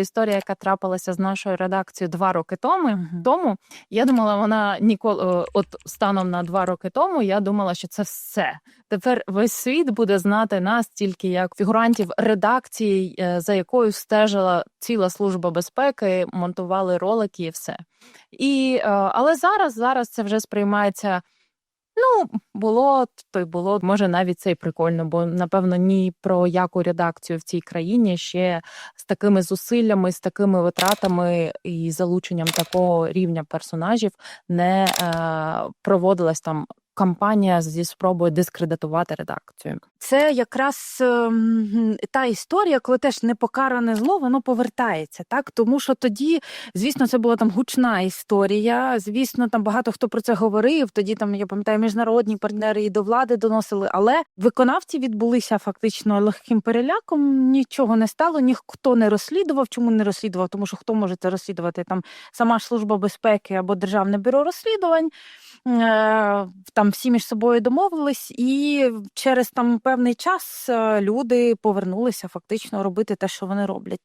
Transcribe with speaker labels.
Speaker 1: Історія, яка трапилася з нашою редакцією два роки тому.
Speaker 2: Мгм.
Speaker 1: Тому я думала, вона ніколи, от станом на два роки тому, я думала, що це все. Тепер весь світ буде знати нас тільки як фігурантів редакції, е, за якою стежила ціла служба безпеки, монтували ролики і все. І, е, але зараз, зараз це вже сприймається. Ну, було то й було. Може, навіть це й прикольно, бо напевно ні про яку редакцію в цій країні ще з такими зусиллями, з такими витратами і залученням такого рівня персонажів не е, проводилась там кампанія зі спробою дискредитувати редакцію.
Speaker 2: Це якраз ем, та історія, коли теж непокаране зло, воно повертається, так тому що тоді, звісно, це була там гучна історія. Звісно, там багато хто про це говорив. Тоді там я пам'ятаю, міжнародні партнери і до влади доносили. Але виконавці відбулися фактично легким переляком. Нічого не стало, ніхто не розслідував. Чому не розслідував? Тому що хто може це розслідувати? Там сама служба безпеки або державне бюро розслідувань. Е, Там всі між собою домовились, і через там певний час е, люди повернулися фактично робити те, що вони роблять.